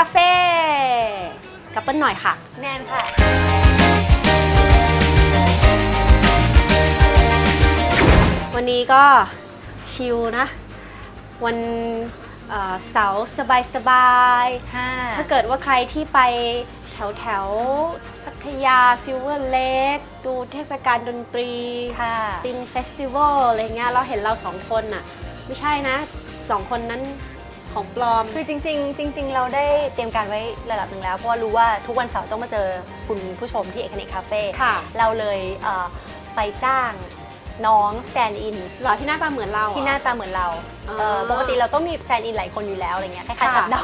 าเฟ่กับเปิ้ลหน่อยค่ะ แนนค่ะ วันนี้ก็ชิลนะ วันเอ่อเสาร์สบายๆ ค่ะ ถ้าเกิดว่าใครที่ไปแถวแถวๆพัทยาซิลเวอร์เลกดูเทศกาลดนตรีค่ะ ตินเฟสติวัลอะไรเงี้ยเราเห็นเราสองคนน่ะ ไม่ใช่นะสองคนนั้น ของปลอม คือจริง ๆ จริง ๆ เราได้เตรียมการไว้ระดับหนึ่งแล้ว เพราะว่ารู้ว่าทุกวันเสาร์ต้องมาเจอคุณผู้ชมที่เอกเนกคาเฟ่ค่ะ เราเลยเอ่อไปจ้างน้องสแตนด์อินหล่อที่หน้าตาเหมือนเราที่หน้าตาเหมือนเราอ๋อเอ่อปกติเราต้องมีสแตนด์อินหลายคนอยู่แล้วอะไรเงี้ยคล้ายๆค่ะสัตว์ดำ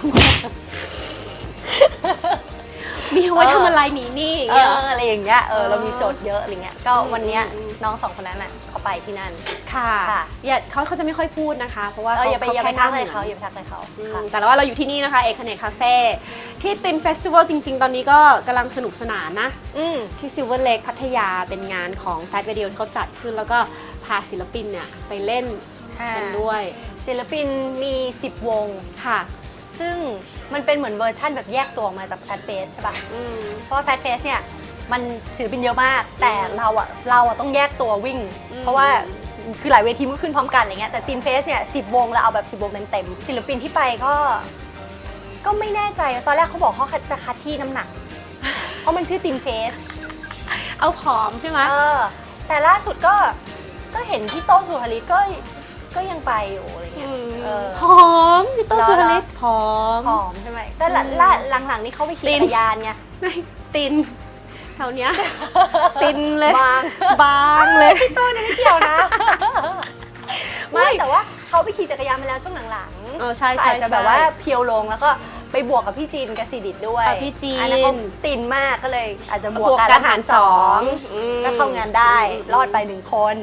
มีไว้เออทำอะไรหนีหนี่เอเงี้ยออะไรอย่างเงี้ยเอออ๋อเรามีโจทย์เยอะอะไรเงี้ยก็วันเนี้ยอืมน้องสองคนนั้นน่ะเขาไปที่นั่น ค่ะค่ะ อย่าเขาเขาจะไม่ค่อยพูดนะคะ เพราะว่าเออเขาอย่าไปเขาอย่าไปแค่หทัน้ากเหเลมืยอนเขาอย่าไปทักเลยเขาอืมค่ะ แต่ว่าเราอยู่ที่นี่นะคะเอกเนกคาเฟ่ที่ตินเฟสติวัลจริง ๆ ตอนนี้ก็กำลังสนุกสนานนะ อืม ที่ซิลเวอร์เลกพัทยาเป็นงานของแฟ t วิดีโอเขาจัดขึ้น แล้วก็พาศิลปินเนี่ยไปเล่นกันด้วยศิลปินมี 10 วง ค่ะ ซึ่งมันเป็นเหมือนเวอร์ชั่นแบบแยกตัวออกมาจากแฟ t เฟสใช่ปะอืม เพราะว่าแฟ t เฟสเนี่ยมันศิลปินเยอะมาก แต่เราอะเราอะต้องแยกตัววิ่ง อืม เพราะว่าคือหลายเวทีมันก็ขึ้นพร้อมกันอะไรเงี้ยแต่ทีมเฟสเนี่ยสิบวงเราเอาแบบ10วงเต็มๆศิลปินที่ไปก็ ก็ไม่แน่ใจตอนแรกเขาบอกเขาจะคัดที่น้ำหนัก เพราะมันชื่อทีมเฟส เอาผอมใช่ไหม เออแต่ล่าสุดก็ก็เห็นพี่โต้งสุภริตก็ ก็ยังไปอยู่อะไรเงี้ยเออ ผอมพี่โต้เหรอสุรลิศผอมผอมใช่ไหมแต่ละละหลังๆนี่เขาไปขี่ตีน จักรยานไง ไม่ตินแถวเนี้ย ตินเลย บาง บางเลย พี่โต้นี่ไม่เกี่ยวนะ ไม่แต่ว่าเขาไปขี่จักรยานมาแล้วช่วงหลังเออใช่ก็ใช่อาจจะแบบว่าเพียวลงแล้วก็ไปบวกกับพี่จีนกับซีดิตด้วยอะพี่จีน อันนั้นเขาตินมากก็เลยอาจจะบบววกกการการอาหารหารสสอองงอืมก็เข้างานได้รอดไปหนึ่งคน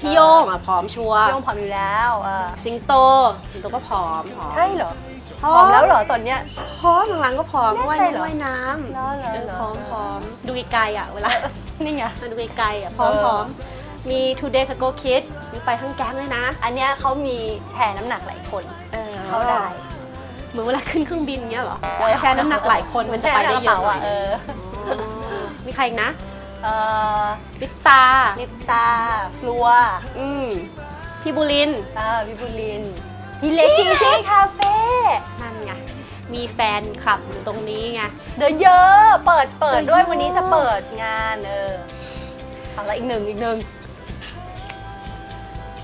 พี่โยงอะผอมชัวร์พี่โยงผอมอยู่แล้วเออสิงโตสิงโตก็ผอมผอมใช่เหรอผอมแล้วเหรอตอนเนี้ย ผอมหลังๆก็ผอมแน่ว่ายใจน้ำเหรอว่ายน้ำเหรอเหรอเออเหรอ ผอมผอมดูไกลๆอะเวลา นี่ไง มาดูไกลๆอะผอมเออผอมมี two days ago kid มีไปทั้งแก๊งเลยนะอันเนี้ยเขามีแชร์น้ำหนักหลายคนเออเข้าได้เหมือนเวลาขึ้นเครื่องบินเงี้ยเหรอ แชร์น้ำหนักหลายคนมันจะไปได้เยอะหน่อยเอออ๋อมีใครอีกนะ เออลิปตา ลิปตาฟลัวอืมพี่บุรินทร์เออพี่บุรินทร์พี่เล็กกินซี่คาเฟ่นั่นไง มีแฟนคลับอยู่ตรงนี้ไง เดินเยอะ เปิดเปิดด้วยเดินเยอะ วันนี้จะเปิดงานเออเอาละอีกหนึ่งอีกหนึ่ง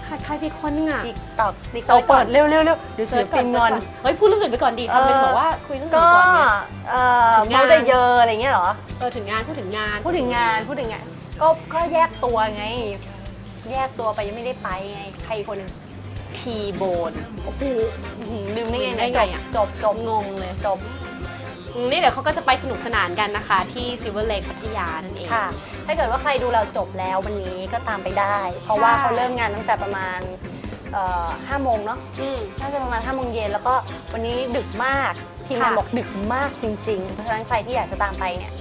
ใครใครพี่คนนึงอะ ติ๊กต็อกติ๊กเสิต็ร์อชกก่เปิอนดเร็วเร็วเร็วเดี๋ยวเซิศิร์ลชก่อปินนเซิงร์อชนก่อน เฮ้ยพูดเรื่องอื่นไปก่อนดีทำเป็นเออแบบว่าคุยเรื่องอื่ก็นก่อนเนี่ย เอ่อถึงงานโมเดเยอร์อะไรเงี้ยเหรอ เออถึงงานพูดถึงงานพูดถึงงานพูดถึงงานก็ก็แยกตัวไง แยกตัวไปยังไม่ได้ไปไงใครอีกคนหนึ่งทีโบน โอ้โหอื้อหือลืมได้ไงได้นะไงอะจบจบงงเลย จบอืม นี่เดี๋ยวเขาก็จะไปสนุกสนานกันนะคะ ที่ซิลเวอร์เลกพัทยานั่นเอง ค่ะ ถ้าเกิดว่าใครดูเราจบแล้ววันนี้ก็ตามไปได้ เพราะว่าใช่เขาเริ่มงานตั้งแต่ประมาณเอ่อห้าโมงเนาะ อืม น่าจะประมาณห้าโมงเย็นแล้วก็วันนี้ดึกมาก ทีมงานค่ะบอกดึกมากจริงๆ เพราะฉะนั้นใครที่อยากจะตามไปเนี่ย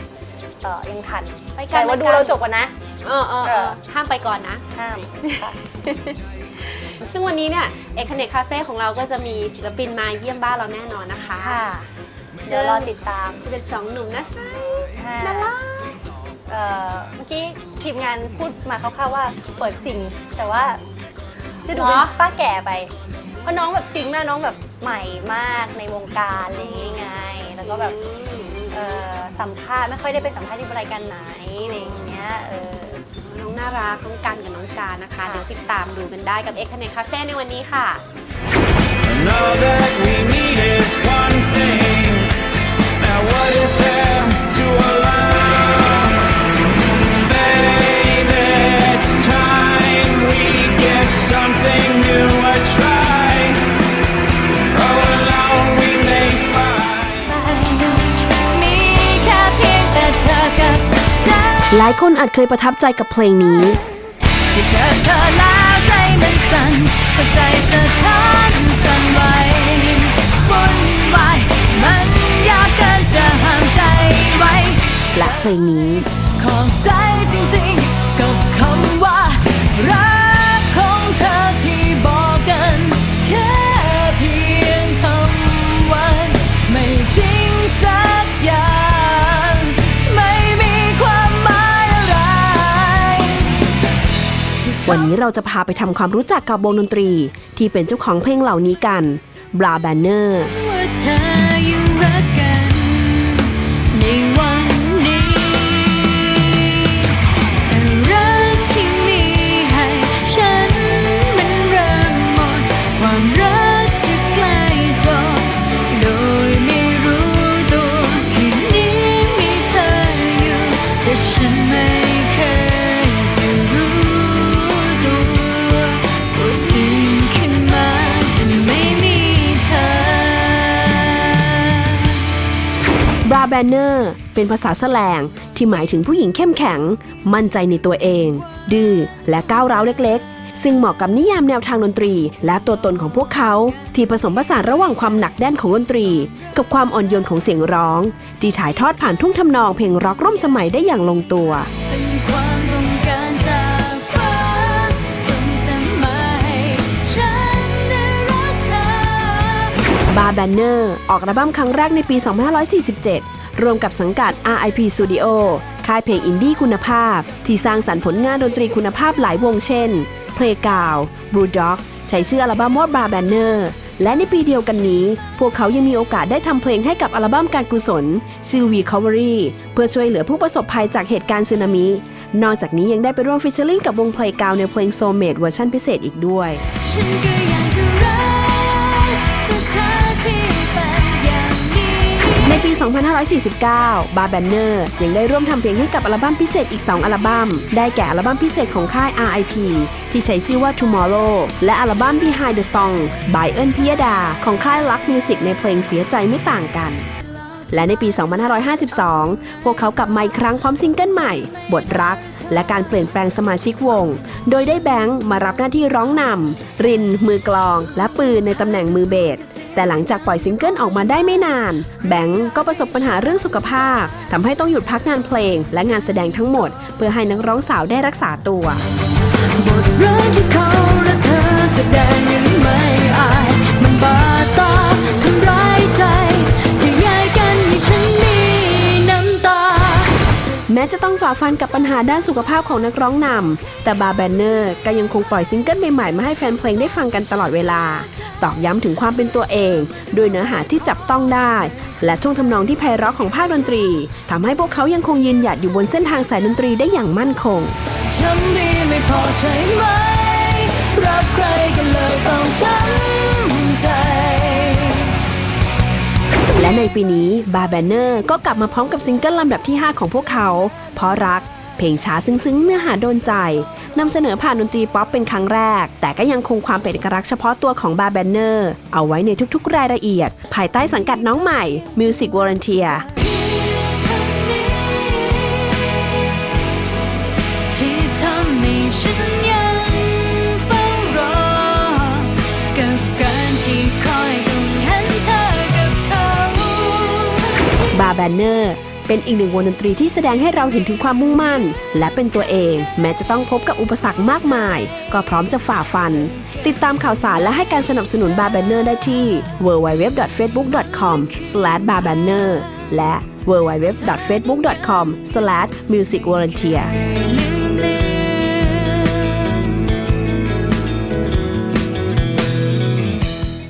เอ่อยังทันไปกัแต่นว่าดูไปกันเราจบกันนะ เออเออเออห้ามไปก่อนนะ ห้ามค่ะ ซึ่งวันนี้เนี่ยเอกเนกคาเฟ่ของเราก็จะมีศิลปินมาเยี่ยมบ้านเราแน่นอนนะคะ ค่ะ เดี๋ยวรอติดตามจะเป็นสองหนุ่มนะไซค่ะน่ารักเอ่อเมื่อกี้ทีมงานพูดมาคร่าวๆว่าเปิดซิงแต่ว่าจะดูเป็นป้าแก่ไป เพราะน้องแบบซิงมากน้องแบบใหม่มากในวงการอะไรอย่างเงี้ยไงแล้วก็แบบอืมเอ่อสัมภาษณ์ไม่ค่อยได้ไปสัมภาษณ์ที่รายการไหนอะไรอย่างเงี้ยเออน้องน่ารักน้องกันกับน้องการนะคะค่ะเดี๋ยวติดตามดูกันได้กับเอกเนกคาเฟ่ในวันนี้ค่ะ And all that we need is one thing. หลายคนอาจเคยประทับใจกับเพลงนี้ที่เจอเธอแล้วใจมันสั่นหัวใจสะท้านสั่นไหววุ่ และเพลงนี้ ขอบใจจริงๆ กับคำว่า รักของเธอที่บอกกัน แค่เพียงคำวันไม่จริงสักอย่าง ไม่มีความหมายอะไร วันนี้เราจะพาไปทำความรู้จักกับวงดนตรี ที่เป็นเจ้าของเพลงเหล่านี้กันบราแบนเนอร์ เนอร์เป็นภาษาแสลงที่หมายถึงผู้หญิงเข้มแข็ง มั่นใจในตัวเอง ดื้อและก้าวร้าวเล็กๆ ซึ่งเหมาะกับนิยามแนวทางดนตรี และตัวตนของพวกเขา ที่ผสมผสานระหว่างความหนักแน่นของดนตรี กับความอ่อนโยนของเสียงร้องที่ถ่ายทอดผ่านทุ่งทำนองเพลงร็อกร่วมสมัยได้อย่างลงตัวเป็นความต้องการจากฟ้าจงทำมาให้ฉันได้รักเธอบาร์แบนเนอร์ออกอัลบั้มครั้งแรกในปี 2547 รวมกับสังกัด RIP Studio ค่ายเพลงอินดี้คุณภาพ ที่สร้างสรรค์ผลงานดนตรีคุณภาพหลายวงเช่น Playground Blue Dog ใช้ชื่ออัลบั้มว่า Bar Banner และในปีเดียวกันนี้ พวกเขายังมีโอกาสได้ทำเพลงให้กับอัลบั้มการกุศล ชื่อ Recovery เพื่อช่วยเหลือผู้ประสบภัยจากเหตุการณ์สึนามิ นอกจากนี้ยังได้ไปร่วมฟิชเชอร์ลิงกับวง Playground ในเพลง Soulmate เวอร์ชันพิเศษอีกด้วย ในปี 2549 บาร์แบนเนอร์ยังได้ร่วมทำเพลงให้กับอัลบั้มพิเศษอีก 2 อัลบั้ม ได้แก่อัลบั้มพิเศษของค่าย RIP ที่ใช้ชื่อว่า Tomorrow และอัลบั้ม Behind the Song by เอิญพิยดา ของค่าย Luck Music ในเพลงเสียใจไม่ต่างกัน และในปี 2552 พวกเขากลับมาอีกครั้งพร้อมซิงเกิลใหม่ บทรักและการเปลี่ยนแปลงสมาชิกวง โดยได้แบงค์มารับหน้าที่ร้องนำริน มือกลอง และปืนในตำแหน่งมือเบส แต่หลังจากปล่อยซิงเกิลออกมาได้ไม่นาน แบงค์ก็ประสบปัญหาเรื่องสุขภาพทำให้ต้องหยุดพักงานเพลง และงานแสดงทั้งหมด เพื่อให้นักร้องสาวได้รักษาตัวบทรักที่เขาและเธอแสดงยังไม่อายมันบาดตาทำร้ายใจที่แยกกันให้ฉันมีน้ำตา แม้จะต้องฝ่าฟันกับปัญหาด้านสุขภาพของนักร้องนำแต่บาร์แบนเนอร์ก็ยังคงปล่อยซิงเกิลใหม่ๆมาให้แฟนเพลงได้ฟังกันตลอดเวลา ตอกย้ำถึงความเป็นตัวเองด้วยเนื้อหาที่จับต้องได้ และท่วงทำนองที่ไพเราะของภาคดนตรีทำให้พวกเขายังคงยืนหยัดอยู่บนเส้นทางสายดนตรีได้อย่างมั่นคงฉันดีไม่พอใช่ไหมรักใครกันเลยต้องช้ำใจและในปีนี้บาร์แบนเนอร์ก็กลับมาพร้อมกับซิงเกิลลำดับที่ 5 ของพวกเขา เพราะรัก เพลงช้าซึ้งๆเนื้อหาโดนใจนำเสนอผ่านดนตรีป๊อปเป็นครั้งแรก แต่ก็ยังคงความเป็นเอกลักษณ์เฉพาะตัวของบาร์แบนเนอร์เอาไว้ในทุกๆ รายละเอียด ภายใต้สังกัดน้องใหม่ Music Volunteer ที่ทำให้ฉันยังเฝ้ารอ กับการที่คอยต้องเห็นเธอกับเขาบาร์แบนเนอร์ เป็นอีกหนึ่งวงดนตรีที่แสดงให้เราเห็นถึงความมุ่งมั่น และเป็นตัวเอง แม้จะต้องพบกับอุปสรรคมากมาย ก็พร้อมจะฝ่าฟัน ติดตามข่าวสารและให้การสนับสนุนบาร์แบนเนอร์ได้ที่ www.facebook.com/barbanner และ www.facebook.com/musicvolunteer